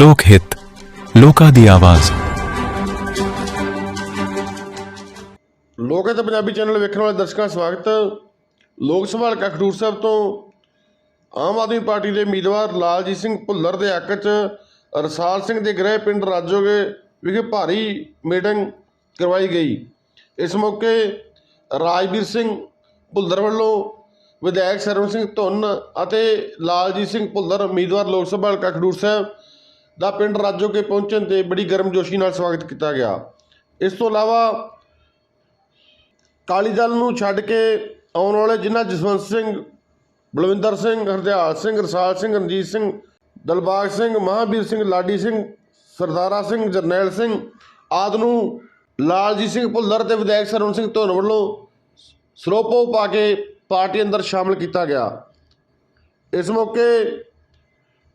ਲੋਕ ਹਿੱਤ, ਲੋਕਾਂ ਦੀ ਆਵਾਜ਼। ਲੋਕ ਹਿੱਤ ਪੰਜਾਬੀ ਚੈਨਲ ਵੇਖਣ ਵਾਲੇ ਦਰਸ਼ਕਾਂ ਦਾ ਸਵਾਗਤ। ਲੋਕ ਸਭਾ ਹਲਕਾ ਖਡੂਰ ਸਾਹਿਬ ਤੋਂ ਆਮ ਆਦਮੀ ਪਾਰਟੀ ਦੇ ਉਮੀਦਵਾਰ ਲਾਲਜੀਤ ਸਿੰਘ ਭੁੱਲਰ ਦੇ ਹੱਕ 'ਚ ਰਸਾਲ ਸਿੰਘ ਦੇ ਗ੍ਰਹਿ ਪਿੰਡ ਰਾਜੋਗੇ ਵਿਖੇ ਭਾਰੀ ਮੀਟਿੰਗ ਕਰਵਾਈ ਗਈ। ਇਸ ਮੌਕੇ ਰਾਜਵੀਰ ਸਿੰਘ ਭੁੱਲਰ ਵੱਲੋਂ ਵਿਧਾਇਕ ਸਰਵਨ ਸਿੰਘ ਧੁੰਨ ਅਤੇ ਲਾਲਜੀਤ ਸਿੰਘ ਭੁੱਲਰ ਉਮੀਦਵਾਰ ਲੋਕ ਸਭਾ ਹਲਕਾ ਖਡੂਰ ਸਾਹਿਬ ਦਾ ਪਿੰਡ ਰਾਜੋਗੇ ਪਹੁੰਚਣ ਤੇ ਬੜੀ ਗਰਮਜੋਸ਼ੀ ਨਾਲ ਸਵਾਗਤ ਕੀਤਾ ਗਿਆ। ਇਸ ਤੋਂ ਇਲਾਵਾ ਅਕਾਲੀ ਦਲ ਨੂੰ ਛੱਡ ਕੇ ਆਉਣ ਵਾਲੇ ਜਿਨ੍ਹਾਂ ਜਸਵੰਤ ਸਿੰਘ, ਬਲਵਿੰਦਰ ਸਿੰਘ, ਹਰਦਿਆਲ ਸਿੰਘ, ਰਸਾਲ ਸਿੰਘ, ਰਣਜੀਤ ਸਿੰਘ, ਦਲਬਾਗ ਸਿੰਘ ਮਹਾਂਵੀਰ ਸਿੰਘ, ਲਾਡੀ ਸਿੰਘ, ਸਰਦਾਰਾ ਸਿੰਘ, ਜਰਨੈਲ ਸਿੰਘ ਆਦਿ ਨੂੰ ਲਾਲਜੀਤ ਸਿੰਘ ਭੁੱਲਰ ਤੇ ਵਿਧਾਇਕ ਸਰਵਨ ਸਿੰਘ ਧੋਨ ਵੱਲੋਂ ਸਰੋਪੋ ਪਾ ਕੇ ਪਾਰਟੀ ਅੰਦਰ ਸ਼ਾਮਲ ਕੀਤਾ ਗਿਆ। ਇਸ ਮੌਕੇ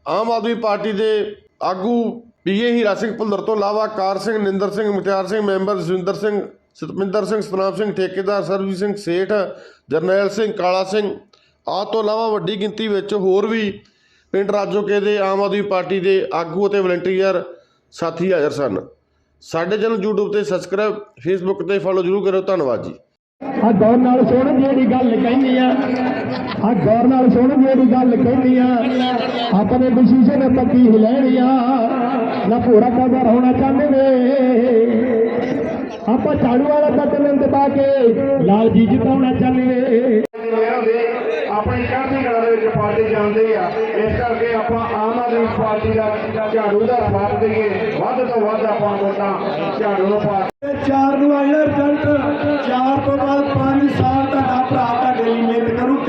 ਆਮ ਆਦਮੀ ਪਾਰਟੀ ਦੇ ਆਗੂ ਪੀਏ ਹੀਰਾ ਸਿੰਘ ਭੁੱਲਰ ਤੋਂ ਇਲਾਵਾ ਕਾਰ ਸਿੰਘ ਨਿੰਦਰ ਸਿੰਘ ਮੁਖਤਿਆਰ ਸਿੰਘ, ਮੈਂਬਰ ਜਸਵਿੰਦਰ ਸਿੰਘ ਸਤਮਿੰਦਰ ਸਿੰਘ, ਸਤਨਾਮ ਸਿੰਘ, ਠੇਕੇਦਾਰ ਸਰਬਜੀਤ ਸਿੰਘ ਸੇਠ, ਜਰਨੈਲ ਸਿੰਘ, ਕਾਲਾ ਸਿੰਘ। ਆਦਿ ਤੋਂ ਇਲਾਵਾ ਵੱਡੀ ਗਿਣਤੀ ਵਿੱਚ ਹੋਰ ਵੀ ਪਿੰਡ ਰਾਜੋਕੇ ਦੇ ਆਮ ਆਦਮੀ ਪਾਰਟੀ ਦੇ ਆਗੂ ਅਤੇ ਵਲੰਟੀਅਰ ਸਾਥੀ ਹਾਜ਼ਰ ਸਨ। ਸਾਡੇ ਚੈਨਲ YouTube ਤੇ ਸਬਸਕ੍ਰਾਈਬ Facebook ਤੇ ਫੋਲੋ ਜ਼ਰੂਰ ਕਰਿਓ। ਧੰਨਵਾਦ ਜੀ। ਆ ਗੌਰ ਨਾਲ ਸੁਣ ਜਿਹੜੀ ਗੱਲ ਕਹਿੰਦੀ ਆ। ਆ ਗੌਰ ਨਾਲ ਸੁਣ ਜਿਹੜੀ ਗੱਲ ਕਹਿੰਦੀ ਆ। ਆਪਣੇ ਬਸ਼ੀਸ਼ੇ ਨੇ ਪੱਕੀ ਹੀ ਲੈਣੀ ਆ? ਨਾ ਪੂਰਾ ਕਦਰ ਹੋਣਾ ਚਾਹੁੰਦੇ ਨੇ। ਆਪਾਂ ਝਾੜੂ ਵਾਲਾ ਬਟਨ ਦਬਾ ਕੇ ਲਾਲ ਜੀ ਜਿਤਾਉਣਾ ਚਾਹੁੰਦੇ ਆਪਣੀ ਚੜ੍ਹਦੀ ਕਲਾ ਦੇ ਵਿੱਚ ਪਾਰਟੀ ਜਾਂਦੇ ਆ। ਇਸ ਕਰਕੇ ਆਪਾਂ ਆਮ ਆਦਮੀ ਪਾਰਟੀ ਦਾ ਝਾੜੂ ਦਾ ਸਾਥ ਦਈਏ। ਵੱਧ ਤੋਂ ਵੱਧ ਆਪਾਂ ਵੋਟਾਂ ਝਾੜੂ ਨੂੰ ਪਾ ਚਾਰ ਨੂੰ ਆਇਆ ਰਿਜ਼ਲਟ ਤੋਂ ਬਾਅਦ 5 ਸਾਲ ਤੁਹਾਡਾ ਭਰਾ ਤੁਹਾਡੇ ਲਈ ਮਿਹਨਤ ਕਰੂ।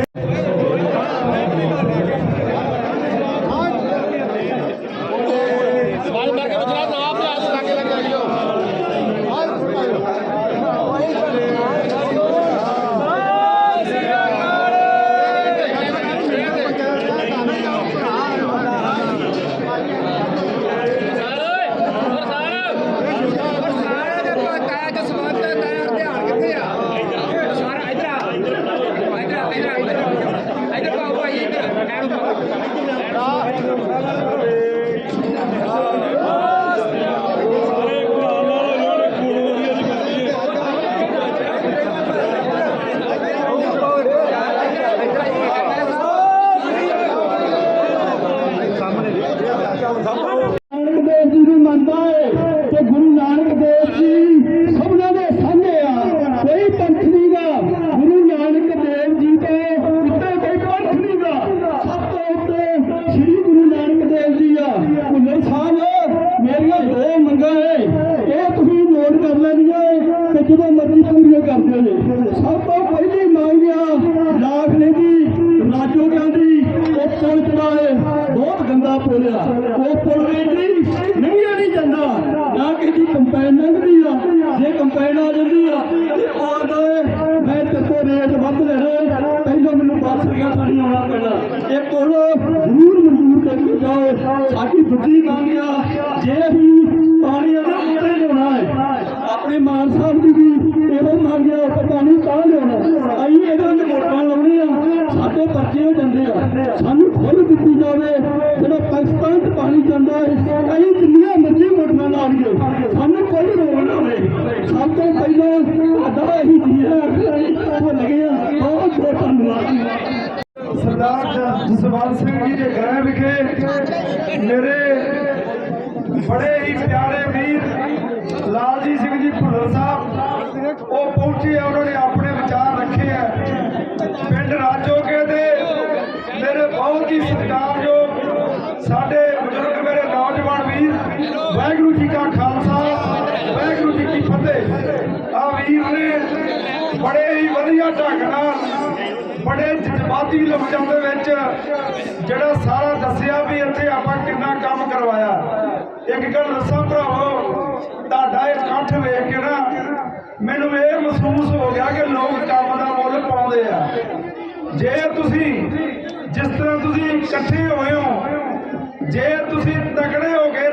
ਨਾਨਕ ਦੇਵ ਜੀ ਨੂੰ ਮੰਨਦਾ ਹੈ ਕਿ ਗੁਰੂ ਨਾਨਕ ਦੇਵ ਜੀ ਸਭਨਾਂ ਦੇ ਸਾਹਮਣੇ ਆ ਕੋਈ ਪੰਥ ਨਹੀਂਗਾ ਗੁਰੂ ਨਾਨਕ ਦੇਵ ਜੀ ਤੋਂ ਉੱਤੇ ਕੋਈ ਪੰਥ ਨਹੀਂਗਾ ਸਭ ਤੋਂ ਉੱਤੇ ਸ੍ਰੀ ਗੁਰੂ ਨਾਨਕ ਦੇਵ ਜੀ ਆ ਭੁੱਲਰ ਸਾਹਿਬ ਮੇਰੀਆਂ ਦੋ ਮੰਗਾਂ ਹੈ ਇਹ ਤੁਸੀਂ ਨੋਟ ਕਰ ਲੈਣੀਆਂ ਤੇ ਜਦੋਂ ਮਰਜ਼ੀ ਪੂਰੀਆਂ ਕਰ ਦਿਓ ਜੀ ਸਭ ਤੋਂ ਪਹਿਲੀ ਮੰਗ ਆ ਲਾਖ ਨੇ ਦੀ ਰਾਜੋ ਗਾਂਧੀ ਉਹ ਪੁਲ ਚੜਾਏ ਬਹੁਤ ਗੰਦਾ ਪੁਲ ਆ ਉਹ ਪੁਲ ਵਿੱਚ ਨਹੀਂ ਨਹੀਂ ਜਾਂਦਾ ਨਾ ਕਿਸੇ ਦੀ ਕੰਪੈਨ ਲੰਘਦੀ ਆ ਜੇ ਕੰਪੈਨ ਆ ਜਾਂਦੀ ਆ ਤੇ ਆਉਂਦਾ ਏ, ਮੈਂ ਤੇਰੇ ਰੇਟ ਵੱਧ ਲੈਣੇ ਪਹਿਲਾਂ ਮੈਨੂੰ ਬੱਸ ਗਿਆ ਸਾਡੀ ਆਉਣਾ ਪੈਣਾ। ਇਹ ਪੁਲ ਜ਼ਰੂਰ ਮਨਜ਼ੂਰ ਕਰਕੇ ਜਾਓ ਸਾਡੀ ਦੂਜੀ ਮੰਗ ਆ ਜੇ ਅਸੀਂ ਪਾਣੀ ਉਹਦੇ ਲਿਆਉਣਾ ਹੈ। ਆਪਣੇ ਮਾਨ ਸਾਹਿਬ ਦੀ ਵੀ ਇਹੋ ਮੰਗ ਆ ਕਿ ਪਾਣੀ ਤਾਂ ਲਿਆਉਣਾ। ਅਸੀਂ ਇਹਦੇ ਵਿੱਚ ਵੋਟਾਂ ਲਾਉਣੇ ਆ। ਸਾਡੇ ਪਰਚੇ ਹੋ ਜਾਂਦੇ ਆ। ਸਾਨੂੰ ਖੁੱਲ੍ਹ ਦਿੱਤੀ ਜਾਵੇ। ਜਿਹੜਾ ਪਾਕਿਸਤਾਨ 'ਚ ਪਾਣੀ ਜਾਂਦਾ ਹੈ ਅਸੀਂ ਜਿੰਨੀਆਂ ਵਾਹਿਗੁਰੂ ਜੀ ਕਾ ਖਾਲਸਾ, ਵਾਹਿਗੁਰੂ ਜੀ ਕੀ ਫਤਿਹ। ਆ ਵੀਰ ਨੇ ਬੜੇ ਹੀ ਵਧੀਆ ਢੰਗ ਨਾਲ, ਬੜੇ ਜਜ਼ਬਾਤੀ ਲਫ਼ਜ਼ਾਂ ਦੇ ਵਿੱਚ ਜਿਹੜਾ ਸਾਰਾ ਦੱਸਿਆ ਵੀ ਇੱਥੇ ਆਪਾਂ ਕਿੰਨਾ ਕੰਮ ਕਰਵਾਇਆ। ਇੱਕ ਗੱਲ ਦੱਸਾਂ ਭਰਾਵੋ, ਤੁਹਾਡਾ ਇਹ ਇਕੱਠ ਵੇਖ ਕੇ ਨਾ ਮੈਨੂੰ ਇਹ ਮਹਿਸੂਸ ਹੋ ਗਿਆ ਕਿ ਲੋਕ ਕੰਮ ਦਾ ਮੁੱਲ ਪਾਉਂਦੇ ਆ। ਜੇ ਤੁਸੀਂ ਜਿਸ ਤਰ੍ਹਾਂ ਤੁਸੀਂ ਇਕੱਠੇ ਹੋਏ ਹੋ, ਜੇ ਤੁਸੀਂ ਤਕੜੇ ਹੋ ਕੇ ਕੇ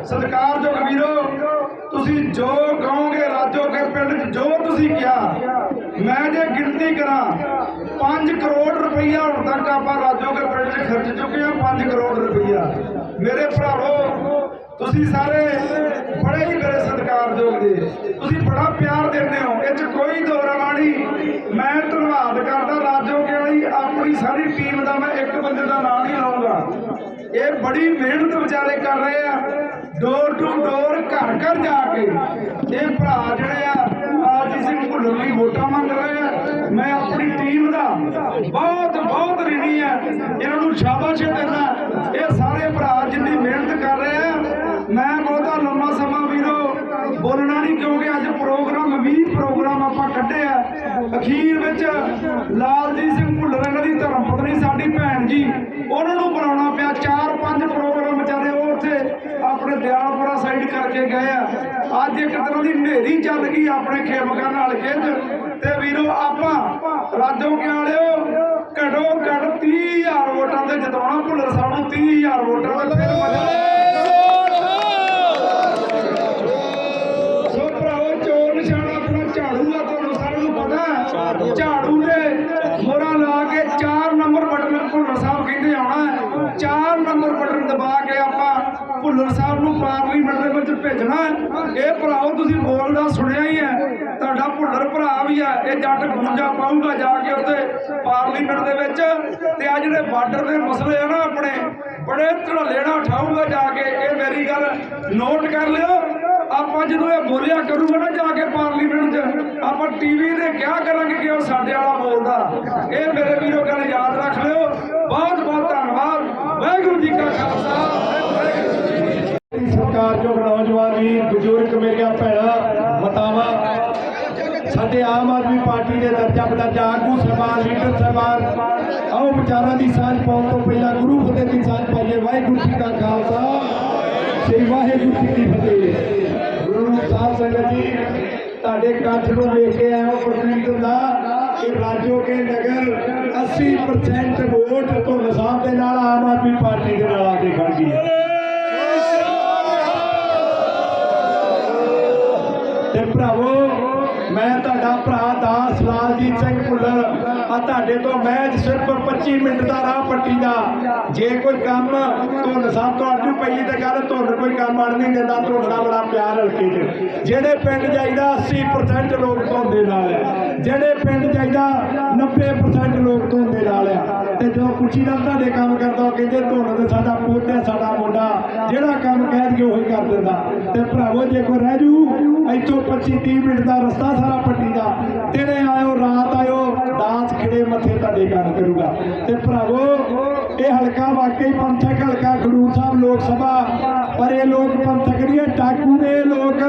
ਆ ਸਤਿਕਾਰਯੋਗ ਵੀਰੋ, ਤੁਸੀਂ ਜੋ ਕਹੋਗੇ ਰਾਜੋਕੇ ਪਿੰਡ 'ਚ ਜੋ ਤੁਸੀਂ ਕਿਹਾ, ਮੈਂ ਜੇ ਗਿਣਤੀ ਕਰਾਂ 5 ਕਰੋੜ ਰੁਪਈਆ ਹੁਣ ਤੱਕ ਆਪਾਂ ਰਾਜੋਕੇ ਪਿੰਡ 'ਚ ਖਰਚ ਚੁੱਕੇ ਆ 5 ਕਰੋੜ ਰੁਪਈਆ। ਮੇਰੇ ਭਰਾਵੋ, ਤੁਸੀਂ ਸਾਰੇ ਬੜੇ ਹੀ ਮੇਰੇ ਸਤਿਕਾਰਯੋਗ ਜੀ। ਤੁਸੀਂ ਬੜਾ ਪਿਆਰ ਦਿੰਦੇ ਹੋ, ਇਹ 'ਚ ਕੋਈ ਦੋਰਾਵਾ ਨਹੀਂ। ਮੈਂ ਧੰਨਵਾਦ ਕਰਦਾ ਰਾਜੋਕੇ ਵਾਲੀ, ਆਪਣੀ ਸਾਰੀ ਟੀਮ ਦਾ ਮੈਂ ਇੱਕ ਬੰਦੇ ਦਾ ਨਾਮ ਨਹੀਂ ਲਵਾਂਗਾ ਇਹ ਬੜੀ ਮਿਹਨਤ ਵਿਚਾਰੇ ਕਰ ਰਹੇ ਆ। ਡੋਰ ਟੂ ਡੋਰ ਘਰ ਘਰ ਜਾ ਕੇ। ਇਹ ਭਰਾ ਜਿਹੜੇ ਆ ਆਜੀ ਸਿੰਘ ਭੁੱਲਰ ਲਈ ਵੋਟਾਂ ਮੰਗ ਰਹੇ ਆ। ਮੈਂ ਆਪਣੀ ਟੀਮ ਦਾ ਬਹੁਤ ਬਹੁਤ ਰਿਣੀ ਹੈ ਇਹਨਾਂ ਨੂੰ ਸ਼ਾਬਾਸ਼ ਦਿੰਦਾ। ਇਹ ਸਾਰੇ ਭਰਾ ਜਿੰਨੀ ਮਿਹਨਤ ਕਰ ਰਹੇ ਆ, ਮੈਂ ਬਹੁਤਾ ਲੰਮਾ ਸਮਾਂ ਵੀਰੋ ਬੋਲਣਾ ਨਹੀਂ, ਕਿਉਂਕਿ ਅੱਜ ਪ੍ਰੋਗਰਾਮ 20 ਪ੍ਰੋਗਰਾਮ ਆਪਾਂ ਕੱਢੇ ਆ। ਅਖੀਰ ਵਿੱਚ ਲਾਲਜੀਤ ਸਿੰਘ ਭੁੱਲਰ ਇਹਨਾਂ ਦੀ ਧਰਮ ਪਤਨੀ ਸਾਡੀ ਭੈਣ ਜੀ, ਉਹਨਾਂ ਨੂੰ ਬੁਲਾਉਣਾ ਪਿਆ ਚਾਰ ਪੰਜ ਪ੍ਰੋਗਰਾਮ ਵਿਚਾਰੇ ਉਹ ਉੱਥੇ ਆਪਣੇ ਦਿਆਲਪੁਰਾ ਸਾਈਡ ਕਰਕੇ ਗਏ ਆ। ਅੱਜ ਇੱਕ ਤਰ੍ਹਾਂ ਦੀ ਹਨੇਰੀ ਚੱਲ ਗਈ ਆਪਣੇ ਖੇਮਕਾਂ ਨਾਲ ਖੇਜ ਤੇ ਵੀਰੋ, ਆਪਾਂ ਰਾਜੋ ਕੇ ਵਾਲਿਓ ਘਟੋ ਘਟ 30000 ਵੋਟਾਂ ਤੇ ਜਿਤਾਉਣਾ ਭੁੱਲਰ ਸਾਹਿਬ ਨੂੰ 30000 ਵੋਟਾਂ ਤੇ ਫਿਰ ਮਜ਼ਾ। ਭੁੱਲਰ ਸਾਹਿਬ ਨੂੰ ਪਾਰਲੀਮੈਂਟ ਦੇ ਵਿੱਚ ਭੇਜਣਾ ਇਹ ਭਰਾਵੋ ਤੁਸੀਂ ਬੋਲਦਾ ਸੁਣਿਆ ਹੀ ਹੈ। ਤੁਹਾਡਾ ਭੁੱਲਰ ਭਰਾ ਵੀ ਹੈ। ਇਹ ਜੱਟ ਗੁੰਜਾ ਪਾਊਗਾ ਜਾ ਕੇ ਉੱਥੇ ਪਾਰਲੀਮੈਂਟ ਦੇ ਵਿੱਚ। ਤੇ ਆ ਜਿਹੜੇ ਬਾਰਡਰ ਦੇ ਮਸਲੇ ਆ ਨਾ ਆਪਣੇ, ਬੜੇ ਧੜੱਲੇ ਠਾਊਗਾ ਜਾ ਕੇ। ਇਹ ਮੇਰੀ ਗੱਲ ਨੋਟ ਕਰ ਲਿਓ। ਆਪਾਂ ਜਦੋਂ ਇਹ ਬੋਲਿਆ ਕਰੂਗਾ ਨਾ ਜਾ ਕੇ ਪਾਰਲੀਮੈਂਟ 'ਚ, ਆਪਾਂ ਟੀਵੀ ਤੇ ਕਿਆ ਕਰਾਂਗੇ ਕਿ ਉਹ ਸਾਡੇ ਵਾਲਾ ਬੋਲਦਾ? ਇਹ ਮੇਰੇ ਵੀਰੋ ਗੱਲ ਯਾਦ ਰੱਖ ਲਿਓ ਬਹੁਤ ਬਹੁਤ ਧੰਨਵਾਦ ਵਾਹਿਗੁਰੂ ਜੀ ਕਾ ਖਾਲਸਾ ਵਾਹਿਗੁਰੂ ਜੀ ਕੀ ਫਤਿਹ। ਸਰਕਾਰਯੋਗ ਨੌਜਵਾਨ ਵੀ ਬਜ਼ੁਰਗ ਮੇਰੀਆਂ ਭੈਣਾਂ, ਮਤਾਵਾਂ, ਸਾਡੇ ਆਮ ਆਦਮੀ ਪਾਰਟੀ ਦੇ ਦਰਜਾ ਬਦਰਜਾ ਆਗੂ ਸਰਬਾਨ ਲੀਡਰ ਸਰਬਾਨ ਆਓ ਵਿਚਾਰਾਂ ਦੀ ਸਾਂਝ ਪਾਉਣ ਤੋਂ ਪਹਿਲਾਂ ਗੁਰੂ ਫਤਿਹ ਦੀ ਸਾਂਝ ਪਾਈਏ। ਵਾਹਿਗੁਰੂ ਜੀ ਕਾ ਖਾਲਸਾ, ਸ੍ਰੀ ਵਾਹਿਗੁਰੂ ਜੀ ਕੀ ਫਤਿਹ। ਗੁਰੂ ਸਾਹਿਬ ਸੰਗਤ ਜੀ, ਤੁਹਾਡੇ ਕੱਠ ਨੂੰ ਵੇਖ ਕੇ ਆਇਆ ਪ੍ਰਤੀਕ ਹੁੰਦਾ ਕਿ ਰਾਜੋ ਕੇ ਨਗਰ 80% ਵੋਟ ਤੋਂ ਨਿਸ਼ਾਨ ਦੇ ਨਾਲ ਆਮ ਆਦਮੀ ਪਾਰਟੀ ਦੇ ਨਾਲ ਆ ਕੇ ਖੜ ਗਈ ਆ ਤੋਂ ਮੈਂ ਸਿਰਫ 25 ਮਿੰਟ ਦਾ ਰਾਹ ਪੱਟੀ ਦਾ। ਜੇ ਕੋਈ ਕੰਮ ਧੁੰਨ ਸਾਹਿਬ ਤੁਹਾਨੂੰ ਪਈ ਤੇ ਗੱਲ ਧੁੰਨ ਕੋਈ ਕੰਮ ਅੜ ਨਹੀਂ ਦਿੰਦਾ ਤੁਹਾਡਾ ਬੜਾ ਪਿਆਰ ਹਲਕੇ 'ਚ। ਜਿਹੜੇ ਪਿੰਡ ਜਾਈਦਾ 80% ਲੋਕ ਧੁੰਦੇ ਨਾਲ ਹੈ। ਜਿਹੜੇ ਪਿੰਡ ਜਾਈਦਾ 90% ਲੋਕ ਧੁੰਦੇ ਨਾਲ ਆ ਤੇ ਜਦੋਂ ਪੁੱਛੀ ਦਾ ਤੁਹਾਡੇ ਕੰਮ ਕਰਦਾ, ਉਹ ਕਹਿੰਦੇ ਧੁੰਨ ਤੇ ਸਾਡਾ ਪੁੱਤ ਹੈ, ਸਾਡਾ ਮੁੰਡਾ। ਜਿਹੜਾ ਕੰਮ ਕਹਿ ਦਈਏ, ਉਹੀ ਕਰ ਦਿੰਦਾ। ਤੇ ਭਰਾਵੋ, ਜੇ ਕੋਈ ਰਹਿ ਜੂ, ਇੱਥੋਂ 25 30 ਮਿੰਟ ਦਾ ਰਸਤਾ ਸਾਰਾ ਪੱਟੀ ਦਾ। ਦਿਨੇ ਆਇਓ, ਰਾਤ ਆਇਓ ਦਾਸ ਖਿੜੇ ਮੱਥੇ ਤੁਹਾਡੇ ਗੱਲ ਕਰੂਗਾ। ਤੇ ਭਰਾਵੋ ਇਹ ਹਲਕਾ ਵਾਕਈ ਪੰਥਕ ਹਲਕਾ ਖਡੂਰ ਸਾਹਿਬ ਲੋਕ ਸਭਾ ਪਰ ਇਹ ਲੋਕ ਪੰਥਕ ਨਹੀਂ ਹੈ, ਡਾਕੂ ਨੇ ਲੋਕ।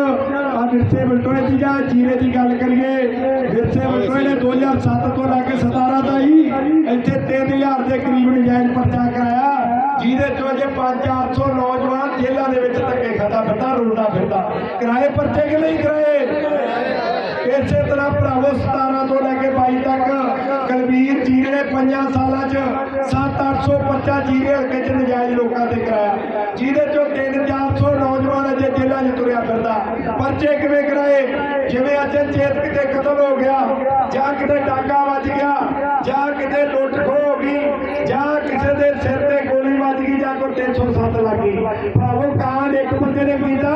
ਆ ਵਿਰਸੇ ਬਲਟੋਏ ਦੀ ਜਾਂ ਜੀਰੇ ਦੀ ਗੱਲ ਕਰੀਏ ਵਿਰਸੇ ਬਲਟੋਏ ਨੇ 2007 ਤੋਂ ਲੈ ਕੇ 17 ਦਾ ਹੀ ਇੱਥੇ 3000 ਦੇ ਕਰੀਬ ਨਜਾਇਜ਼ ਪਰਚਾ ਕਰਾਇਆ। ਜਿਹਦੇ ਚੋਂ ਅਜੇ 5-400 ਨੌਜਵਾਨ ਜੇਲ੍ਹਾਂ ਦੇ ਵਿੱਚ ਧੱਕੇ ਖਾਂਦਾ ਫਿਰਦਾ ਰੋਲਦਾ ਫਿਰਦਾ। ਕਿਰਾਏ ਪਰਚੇ ਕਿ ਨਹੀਂ ਕਰਾਏ? ਇਸੇ ਤਰ੍ਹਾਂ ਭਰਾਵੋ 17 ਤੋਂ ਲੈ ਕੇ 22 ਤੱਕ ਕਲਬੀਰ ਜੀਰੇ ਨੇ ਪੰਜਾਂ ਸਾਲਾਂ 'ਚ 7-800 ਪਰਚਾ ਜੀਰੇ ਹਲਕੇ 'ਚ ਨਜਾਇਜ਼ ਲੋਕਾਂ ਤੇ ਕਰਾਇਆ। ਜਿਹਦੇ ਚੋਂ 3-400 ਨੌਜਵਾਨ ਅਜੇ ਜੇਲ੍ਹਾਂ 'ਚ ਤੁਰਿਆ ਫਿਰਦਾ। ਪਰਚੇ ਕਿਵੇਂ ਕਰਾਏ? ਜਿਵੇਂ ਅੱਜ ਚੇਤ ਕਿਤੇ ਕਤਲ ਹੋ ਗਿਆ, ਜਾਂ ਕਿਤੇ ਡਾਕਾ ਵੱਜ ਗਿਆ, ਜਾਂ ਕਿਤੇ ਲੁੱਟ ਖੋ ਹੋ ਗਈ, ਜਾਂ ਕਿਸੇ ਦੇ ਸਿਰ ਤੇ ਗੋਲੀ 307 ਲੱਗ। ਭਰਾਵੋ ਕਾਂਡ ਇੱਕ ਬੰਦੇ ਨੇ ਕੀਤਾ,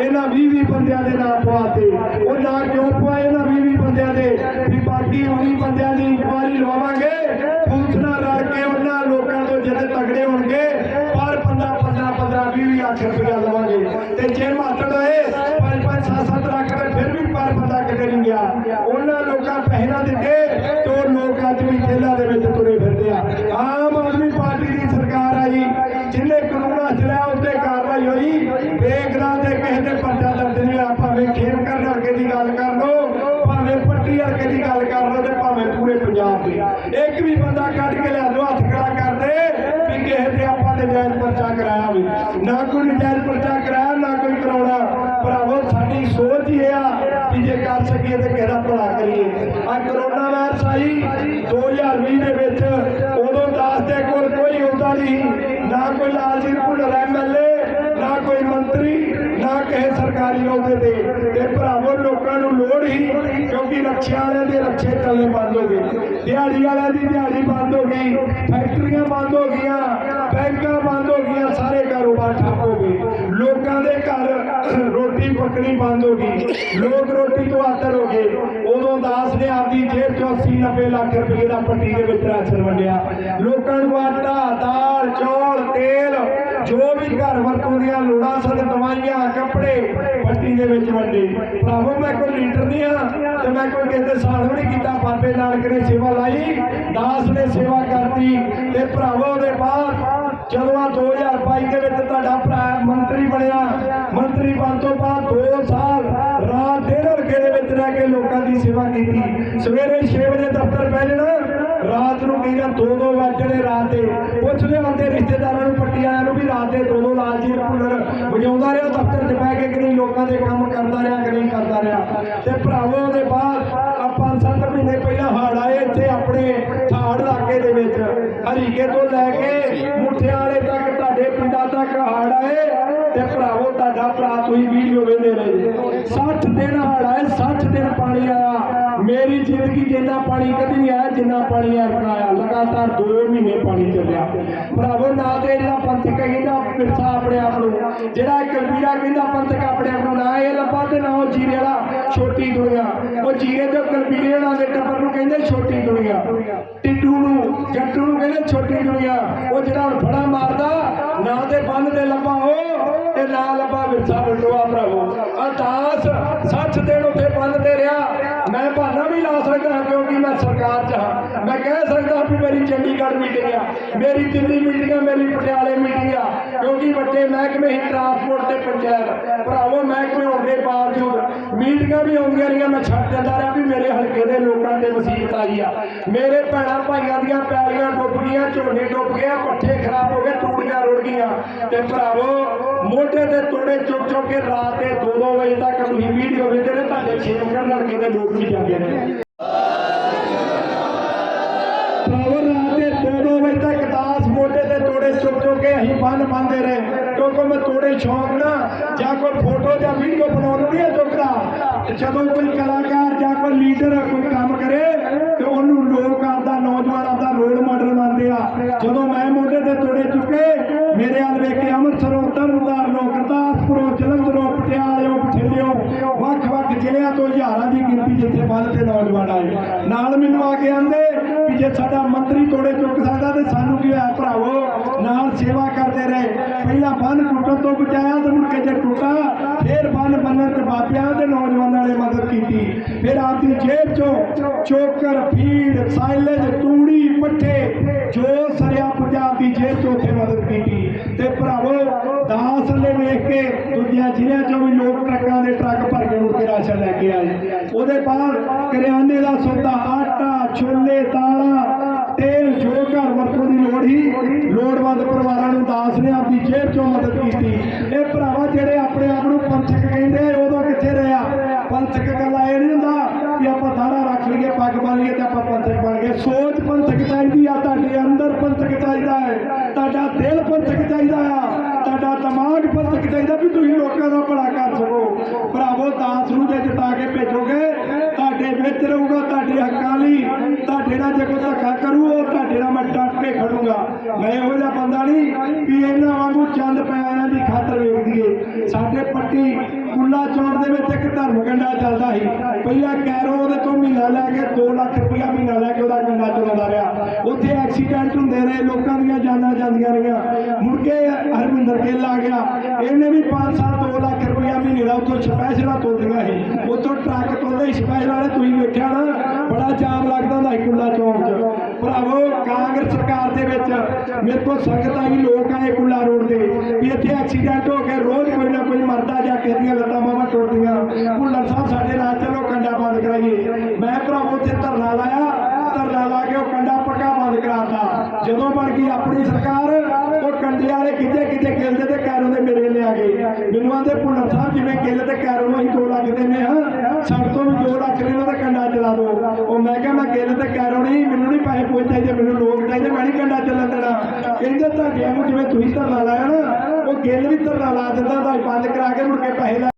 ਇਹਨਾਂ 20 20 ਬੰਦਿਆਂ ਦੇ ਨਾਮ ਪਵਾਤੇ। ਉਹ ਨਾ ਕਿਉਂ ਪਵਾਏ ਇਹਨਾਂ 20 20 ਬੰਦਿਆਂ ਦੇ? ਵੀ ਬਾਕੀ 19 ਬੰਦਿਆਂ ਦੀ ਇਨਕੁਆਰੀ ਲਵਾਵਾਂਗੇ। ਪੁਲਿਸ ਰਲ ਕੇ ਉਹਨਾਂ ਲੋਕਾਂ ਤੋਂ ਜਿਹੜੇ ਤਗੜੇ ਹੋਣਗੇ। ਪਰ 15 15 15 20 20 ਲੱਖ ਰੁਪਇਆ ਲਵਾਂਗੇ। ਤੇ ਜੇ ਮਾਤੜ ਹੋਏ 5 5 7 7 ਲੱਖ ਤੇ ਫਿਰ ਵੀ ਪਰ ਬੰਦਾ ਕਿਤੇ ਨਹੀਂ ਗਿਆ। ਉਹਨਾਂ ਲੋਕਾਂ ਪੈਸੇ ਨਾ ਦਿੱਤੇ ਤੇ ਉਹ ਲੋਕ ਅੱਜ ਵੀ ਨਜਾਇਜ਼ ਪਰਚਾ ਕਰਾਇਆ ਵੀ। ਨਾ ਕੋਈ ਨਜਾਇਜ਼ ਪਰਚਾ ਕਰਾਇਆ, ਨਾ ਕੋਈ ਕਰਾਉਣਾ। ਭਰਾਵੋ, ਸਾਡੀ ਸੋਚ ਹੀ ਆ ਕਿ ਜੇ ਕਰ ਸਕੀਏ ਤੇ ਕਿਹੜਾ ਭਲਾ ਕਰੀਏ। ਆ ਕਰੋਨਾ ਵਾਇਰਸ ਆਈ 2020 ਦੇ ਵਿੱਚ ਉਦੋਂ ਦਾਸ ਦੇ ਕੋਲ ਕੋਈ ਹੁੰਦਾ ਨਹੀਂ। ਨਾ ਕੋਈ ਲਾਲਜੀ ਭੁੱਲਰ ਐਮਐਲਏ ਨਾ ਕੋਈ ਮੰਤਰੀ, ਨਾ ਕਿਸੇ ਸਰਕਾਰੀ ਅਹੁਦੇ ਤੇ। ਤੇ ਭਰਾਵੋ, ਲੋਕਾਂ ਨੂੰ ਲੋੜ ਹੀ, ਕਿਉਂਕਿ ਰੱਖਿਆ ਵਾਲਿਆਂ ਦੇ ਰੱਖੇ ਚੱਲੇ ਬੰਦ ਹੋ ਗਏ। ਦਿਹਾੜੀ ਵਾਲਿਆਂ ਦੀ ਦਿਹਾੜੀ ਬੰਦ ਹੋ ਗਈ, ਫੈਕਟਰੀਆਂ ਬੰਦ ਹੋ ਗਈਆਂ। ਬੈਂਕਾਂ ਬੰਦ ਹੋ ਗਈਆਂ, ਸਾਰੇ ਕਾਰੋਬਾਰ ਠੱਪ ਹੋ ਗਏ। ਲੋਕਾਂ ਦੇ ਘਰ ਰੋਟੀ ਪੱਕਣੀ ਬੰਦ ਹੋ ਗਈ। ਲੋਕ ਰੋਟੀ ਤੋਂ ਆਤਰ ਹੋ ਗਏ। ਉਦੋਂ ਦਾਸ ਨੇ ਆਪਦੀ ਜੇਬ ਚੋਂ 80 90 ਲੱਖ ਰੁਪਏ ਦਾ ਪੱਟੀ ਦੇ ਵਿੱਚ ਰਾਸ਼ਨ ਵੰਡਿਆ। ਲੋਕਾਂ ਨੂੰ ਆਟਾ, ਦਾਲ, ਚੌਲ, ਤੇਲ, ਜੋ ਵੀ ਘਰ ਵਰਤੋਂ ਦੀਆਂ ਲੋੜਾਂ ਸਨ, ਦਵਾਈਆਂ, ਕੱਪੜੇ ਪੱਟੀ ਦੇ ਵਿੱਚ ਵੰਡੇ। ਭਰਾਵੋ, ਮੈਂ ਕੋਈ ਲੀਡਰ ਨਹੀਂ ਆ ਤੇ ਮੈਂ ਕੋਈ ਕਿਸੇ ਸਾਲ ਨਹੀਂ ਕੀਤਾ। ਬਾਬੇ ਨਾਨਕ ਨੇ ਸੇਵਾ ਲਾਈ, ਦਾਸ ਨੇ ਸੇਵਾ ਕਰਤੀ ਤੇ ਭਰਾਵੋ ਦੇ ਬਾਅਦ ਜਦੋਂ ਆ 2022 ਦੇ ਵਿੱਚ ਤੁਹਾਡਾ ਭਰਾ ਮੰਤਰੀ ਬਣਿਆ। ਮੰਤਰੀ ਬਣ ਤੋਂ ਬਾਅਦ 2 ਸਾਲ ਰਾਤ ਦਿਨ ਹਲਕੇ ਦੇ ਵਿੱਚ ਰਹਿ ਕੇ ਲੋਕਾਂ ਦੀ ਸੇਵਾ ਕੀਤੀ। ਸਵੇਰੇ 6 ਵਜੇ ਦਫ਼ਤਰ ਪੈ ਜਾਣਾ। ਰਾਤ ਨੂੰ ਕਈ ਵਾਰ 2-2 ਵਜੇ ਰਾਤ ਦੇ। ਪੁੱਛਦੇ ਹੁੰਦੇ ਰਿਸ਼ਤੇਦਾਰਾਂ ਨੂੰ ਪੱਟੀ ਵਾਲਿਆਂ ਨੂੰ ਵੀ ਰਾਤ ਦੇ 2-2 ਲਾਲਜੀ ਭੁੱਲਰ ਵਜਾਉਂਦਾ ਰਿਹਾ, ਦਫ਼ਤਰ 'ਚ ਬਹਿ ਕੇ ਕਿ ਲੋਕਾਂ ਦੇ ਕੰਮ ਕਰਦਾ ਰਿਹਾ, ਕਿ ਨਹੀਂ ਕਰਦਾ ਰਿਹਾ। ਤੇ ਭਰਾਵੋ ਦੇ ਬਾਅਦ 5-7 ਮਹੀਨੇ ਪਹਿਲਾਂ ਹੜ ਆਏ ਇੱਥੇ ਆਪਣੇ ਠਾੜ ਇਲਾਕੇ ਦੇ ਵਿੱਚ। ਹਰੀਕੇ ਤੋਂ ਲੈ ਕੇ ਮੁੱਠਿਆਂ ਵਾਲੇ ਤੱਕ ਤੁਹਾਡੇ ਪਿੰਡਾਂ ਤੱਕ ਹੜ੍ਹ ਆਏ ਤੇ ਭਰਾਵੋ, ਤੁਹਾਡਾ ਭਰਾ ਤੁਸੀਂ ਵੀਡੀਓ ਵੇਖਦੇ ਰਹੇ। 60 ਦਿਨ ਹੜ੍ਹ ਆਏ 60 ਦਿਨ ਪਾਣੀ ਆਇਆ। ਮੇਰੀ ਜ਼ਿੰਦਗੀ ਜਿੰਨਾ ਪਾਣੀ ਕਦੀ ਨਹੀਂ ਆਇਆ ਜਿੰਨਾ ਪਾਣੀ ਆਇਆ ਲਗਾਤਾਰ 2 ਮਹੀਨੇ ਪਾਣੀ ਚੱਲਿਆ। ਭਰਾਵੋ, ਨਾ ਤੇ ਜਿਹੜਾ ਪੰਥਕ ਕਹਿੰਦਾ ਵਿਰਸਾ ਆਪਣੇ ਆਪ ਨੂੰ। ਜਿਹੜਾ ਕਲਬੀਰਾ ਕਹਿੰਦਾ, ਪੰਥਕ ਆਪਣੇ ਆਪ ਨੂੰ, ਨਾ ਇਹ ਲੱਭਾ ਤੇ ਨਾ ਉਹ ਜੀਰੇ ਵਾਲਾ ਛੋਟੀ ਦੁਨੀਆ। ਉਹ ਜੀਰੇ ਤੇ ਕਲਬੀਰੇ ਵਾਲਾ ਦੇ ਟੱਬਰ ਨੂੰ ਕਹਿੰਦੇ ਛੋਟੀ ਦੁਨੀਆ। ਟਿੱਡੂ ਨੂੰ, ਜੱਟੂ ਨੂੰ ਕਹਿੰਦੇ ਛੋਟੀ ਦੁਨੀਆ। ਉਹ ਜਿਹੜਾ ਹੁਣ ਫੜਾ ਮਾਰਦਾ, ਨਾ ਤੇ ਬੰਨ ਦੇ ਲੱਭਾ ਉਹ, ਤੇ ਨਾ ਲੱਭਾ ਵਿਰਸਾ ਬਲਟੋਆ ਭਰਾਵੋ। ਅਰਦਾਸ 60 ਦਿਨ ਉੱਥੇ ਬੰਨ ਤੇ ਰਿਹਾ। ਬਹਾਨਾ ਵੀ ਲਾ ਸਕਦਾ ਹਾਂ ਕਿਉਂਕਿ ਮੈਂ ਸਰਕਾਰ 'ਚ ਹਾਂ ਮੈਂ ਕਹਿ ਸਕਦਾ ਵੀ ਮੇਰੀ ਚੰਡੀਗੜ੍ਹ ਮੀਟਿੰਗ ਆ ਮੇਰੀ ਦਿੱਲੀ ਮੀਟਿੰਗ ਆ ਮੇਰੀ ਪਟਿਆਲੇ ਮੀਟਿੰਗ ਆ ਕਿਉਂਕਿ ਵੱਡੇ ਮਹਿਕਮੇ ਹੀ ਟਰਾਂਸਪੋਰਟ ਤੇ ਪੰਚਾਇਤ ਭਰਾਵੋ ਮਹਿਕਮੇ ਹੋਣ ਦੇ ਬਾਵਜੂਦ ਮੀਟਿੰਗਾਂ ਵੀ ਆਉਂਦੀਆਂ ਰਹੀਆਂ ਮੈਂ ਛੱਡ ਦਿੰਦਾ ਰਿਹਾ ਵੀ ਮੇਰੇ ਹਲਕੇ ਦੇ ਲੋਕਾਂ ਤੇ ਮੁਸੀਬਤ ਆਈ ਆ ਮੇਰੇ ਭੈਣਾਂ ਭਾਈਆਂ ਦੀਆਂ ਪੈਲੀਆਂ ਡੁੱਬ ਗਈਆਂ ਝੋਨੇ ਡੁੱਬ ਗਏ ਪੱਠੇ ਖਰਾਬ ਹੋ ਗਏ ਤੂੜੀਆਂ ਰੁੜ ਗਈਆਂ ਤੇ ਭਰਾਵੋ ਮੋਢੇ ਤੇ ਤੋੜੇ ਚੁੱਕ ਚੁੱਕ ਕੇ ਰਾਤ ਦੇ 2-2 ਵਜੇ ਤੱਕ ਤੁਸੀਂ ਵੀਡੀਓ ਵੇਖਦੇ ਨੇ ਤੁਹਾਡੇ ਛੇਮਗੜ ਲੜਕੇ ਦੇ ਲੋਕ ਵੀ ਜਾਂਦੇ ਨੇ ਰਾਤ ਦੇ 2-2 ਵਜੇ ਤੱਕ ਦਾਸ ਮੋਢੇ ਤੇ ਤੋੜੇ ਚੁੱਕ ਚੁੱਕ ਕੇ ਅਸੀਂ ਬੰਨ ਬੰਦੇ ਰਹੇ। ਕਿਉਂਕਿ ਮੈਂ ਤੋੜੇ ਸ਼ੌਂਕ ਨਾ, ਜਾਂ ਕੋਈ ਫੋਟੋ ਜਾਂ ਵੀਡੀਓ ਬਣਾਉਣ ਨੂੰ ਨਹੀਂ ਚੁੱਕਦਾ। ਜਦੋਂ ਕੋਈ ਕਲਾਕਾਰ ਜਾਂ ਕੋਈ ਲੀਡਰ ਕੋਈ ਕੰਮ ਕਰੇ, ਤੇ ਉਹਨੂੰ ਲੋਕ ਆਪਦਾ ਨੌਜਵਾਨ ਆਪਦਾ ਰੋਲ ਮਾਡਲ ਮੰਨਦੇ ਆ। ਜਦੋਂ ਮੈਂ ਮੋਢੇ ਤੇ ਤੋੜੇ ਚੁੱਕੇ, ਮੇਰੇ ਹਾਲ ਵੇਖ ਕੇ ਅੰਮ੍ਰਿਤਸਰੋਂ ਤਰਨਤਾਰਨੋਂ ਗੁਰਦਾਸਪੁਰੋਂ, ਜਲੰਧਰੋਂ ਪਟਿਆਲਿਓਂ ਬਠਿੰਡਿਓਂ ਵੱਖ-ਵੱਖ ਜ਼ਿਲ੍ਹਿਆਂ ਤੋਂ ਹਜ਼ਾਰਾਂ ਦੀ ਗਿਣਤੀ ਜਿੱਥੇ ਬੰਦ ਤੇ ਨੌਜਵਾਨ ਆਏ। ਨਾਲ ਮੈਨੂੰ ਆ ਕੇ ਜੇ ਸਾਡਾ ਮੰਤਰੀ ਤੋੜੇ ਚੁੱਕ ਸਕਦਾ ਤੇ ਸਾਨੂੰ ਕੀ ਹੋਇਆ ਭਰਾਵੋ? ਨਾਲ ਸੇਵਾ ਕਰਦੇ ਰਹੇ। ਪਹਿਲਾਂ ਬੰਨ ਟੁੱਟਣ ਤੋਂ ਬਚਾਇਆ ਤੇ ਮੁੜ ਕੇ ਜੇ ਟੁੱਟਾ ਫੇਰ ਬੰਨ ਬੰਨਣ ਤੇ ਬਾਬਿਆਂ ਤੇ ਨੌਜਵਾਨਾਂ ਨੇ ਮਦਦ ਕੀਤੀ। ਫਿਰ ਆਪਦੀ ਜੇਬ ਚੋਂ ਚੋਕਰ, ਫੀਡ, ਸਾਇਲੇਜ, ਤੂੜੀ, ਪੱਠੇ, ਜੋ ਸਰਿਆ ਪੰਜਾਬ ਦੀ ਜੇਬ ਚੋਂ ਉੱਥੇ ਮਦਦ ਕੀਤੀ। ਤੇ ਭਰਾ ਦੂਜਿਆਂ ਜ਼ਿਲ੍ਹਿਆਂ ਚੋਂ ਵੀ ਲੋਕ ਟਰੱਕਾਂ ਦੇ ਟਰੱਕ ਭਰ ਕੇ ਮੁੜ ਕੇ ਰਾਸ਼ਨ ਲੈ ਕੇ ਆਏ। ਉਹਦੇ ਬਾਅਦ ਕਰਿਆਨੇ ਦਾ ਸੌਦਾ, ਆਟਾ, ਛੋਲੇ, ਦਾਲਾਂ, ਤੇਲ, ਜੋ ਘਰ ਵਰਤੋਂ ਦੀ ਲੋੜ ਹੀ ਲੋੜਵੰਦ ਪਰਿਵਾਰਾਂ ਨੂੰ ਦਾਸ ਨੇ ਆਪਦੀ ਜੇਬ ਚੋਂ ਮਦਦ ਕੀਤੀ। ਇਹ ਭਰਾਵਾ ਜਿਹੜੇ ਆਪਣੇ ਆਪ ਨੂੰ ਪੰਥਕ ਕਹਿੰਦੇ, ਉਦੋਂ ਕਿੱਥੇ ਰਿਹਾ ਪੰਥਕ ਗੱਲ ਇਹ ਨਹੀਂ ਹੁੰਦਾ ਕਿ ਆਪਾਂ ਦਾੜਾ ਰੱਖ ਲਈਏ, ਪੱਗ ਬੰਨ ਲਈਏ ਤੇ ਆਪਾਂ ਪੰਥਕ ਬਣ ਗਏ। ਸੋਚ ਪੰਥਕ ਚਾਹੀਦੀ ਆ, ਤੁਹਾਡੇ ਅੰਦਰ ਪੰਥਕ ਚਾਹੀਦਾ ਹੈ। ਤੁਹਾਡਾ ਦਿਲ ਪੰਥਕ ਚਾਹੀਦਾ ਆ ਤੁਹਾਡਾ ਦਿਮਾਗ ਪੰਥਕ ਚਾਹੀਦਾ ਵੀ ਤੁਸੀਂ ਲੋਕਾਂ ਦਾ ਭਲਾ ਕਰ ਸਕੋ ਭਰਾਵੋ ਦਾਸ ਨੂੰ ਜੇ ਜਿਤਾ ਕੇ ਭੇਜੋਗੇ ਤੁਹਾਡੇ ਵਿੱਚ ਰਹੂਗਾ ਤੁਹਾਡੇ ਹੱਕਾਂ ਲਈ, ਤੁਹਾਡੇ ਨਾਲ ਜੇ ਕੋਈ ਧੱਕਾ ਕਰੂ ਉਹ ਤੁਹਾਡੇ ਨਾਲ ਮੈਂ ਡਟ ਕੇ ਖੜੂੰਗਾ। ਮੈਂ ਇਹੋ ਜਿਹਾ ਬੰਦਾ ਨਹੀਂ ਵੀ ਇਹਨਾਂ ਵਾਂਗੂ ਚੰਦ ਪੈਸਿਆਂ ਦੀ ਖਾਤਰ ਵੇਚ ਦਈਏ ਸਾਡੇ ਪੱਟੀ ਕੁੱਲਾ ਚੌਂਕ ਧਰਮ ਗੰਡਾ ਚੱਲਦਾ ਸੀ। ਪਹਿਲਾਂ ਕੈਰੋ ਉਹਦੇ ਤੋਂ ਮਹੀਨਾ ਲੈ ਕੇ 2 ਲੱਖ ਰੁਪਇਆ ਮਹੀਨਾ ਲੈ ਕੇ ਉਹਦਾ ਗੰਡਾ ਚਲਾਉਂਦਾ ਰਿਹਾ। ਉੱਥੇ ਐਕਸੀਡੈਂਟ ਹੁੰਦੇ ਰਹੇ, ਲੋਕਾਂ ਦੀਆਂ ਜਾਨਾਂ ਜਾਂਦੀਆਂ ਰਹੀਆਂ। ਮੁੜ ਕੇ ਹਰਮਿੰਦਰ ਗਿੱਲ ਆ ਗਿਆ। ਇਹਨੇ ਵੀ 5 ਸਾਲ 2 ਲੱਖ ਰੁਪਇਆ ਮਹੀਨੇ ਦਾ ਉੱਥੋਂ ਸਪੈਸ਼ਲਾਂ ਤੋਲਦੀਆਂ ਸੀ। ਉੱਥੋਂ ਟਰੱਕ ਤੋਲਦੇ ਸਪੈਸ਼ਲ ਵਾਲੇ, ਤੁਸੀਂ ਵੇਖਿਆ ਨਾ, ਬੜਾ ਜਾਮ ਲੱਗਦਾ ਹੁੰਦਾ ਸੀ ਕੁੱਲਾ ਚੌਂਕ 'ਚ। ਭਰਾਵੋ, ਕਾਂਗਰਸ ਸਰਕਾਰ ਦੇ ਵਿੱਚ ਮੇਰੇ ਕੋਲ ਸੰਗਤ ਵੀ ਲੋਕ ਆਏ ਕੁੱਲਾ ਰੋਡ ਦੇ ਵੀ ਇੱਥੇ ਐਕਸੀਡੈਂਟ ਹੋ ਕੇ ਰੋਜ਼ ਕੋਈ ਨਾ ਕੋਈ ਮਰਦਾ ਜਾਂ ਕਿਸੇ ਦੀਆਂ ਲੱਤਾਂ ਬਾਹਾਂ ਟੁੱਟਦੀਆਂ। ਭੁੱਲਰ ਸਾਹਿਬ, ਸਾਡੇ ਨਾਲ ਚਲੋ, ਕੰਡਾ ਬੰਦ ਕਰਾਈਏ। ਮੈਂ ਭਰਾਵੋ, ਉੱਥੇ ਧਰਨਾ ਲਾਇਆ, ਧਰਨਾ ਲਾ ਕੇ ਉਹ ਕੰਡਾ ਪੱਕਾ ਬੰਦ ਕਰਾਤਾ ਜਦੋਂ ਬਣ ਗਈ ਆਪਣੀ ਸਰਕਾਰ, ਉਹ ਕੰਡੇ ਵਾਲੇ ਕਿਤੇ ਕਿਤੇ ਗਿਲਦੇ ਤੇ ਕੈਰੋਂ ਦੇ ਮੇਰੇ ਲੈ ਗਏ। ਮੈਨੂੰ ਆਂਦੇ, ਭੁੱਲਰ ਸਾਹਿਬ, ਜਿਵੇਂ ਗਿੱਲ ਤੇ ਕੈਰੋਂ ਨੂੰ ਅਸੀਂ 2 ਲੱਖ ਦਿੰਦੇ ਹਾਂ ਛੱਡ ਤੋਂ ਵੀ 2 ਲੱਖ ਲੈ ਲਓ ਤੇ ਕੰਡਾ ਚਲਾ ਦੋ ਉਹ ਮੈਂ ਕਿਹਾ, ਮੈਂ ਗਿੱਲ ਤੇ ਕੈਰੋਂ ਨਹੀਂ, ਮੈਨੂੰ ਨਹੀਂ ਪੈਸੇ ਪੁੱਛਦੇ ਚਾਹੀਦੇ ਮੈਨੂੰ ਲੋਕ ਚਾਹੀਦੇ ਮੈਂ ਨਹੀਂ ਕੰਡਾ ਚੱਲਣ ਦੇਣਾ। ਕਹਿੰਦੇ, ਤੁਹਾਡੇ ਨੂੰ ਜਿਵੇਂ ਤੁਸੀਂ ਧਰਨਾ ਲਾਇਆ ਨਾ, ਉਹ ਗਿੱਲ ਵੀ ਧਰਨਾ ਲਾ ਦਿੰਦਾ ਤਾਂ ਬੰਦ ਕਰਾ ਕੇ ਮੁੜ ਕੇ ਪੈਸੇ ਲੈ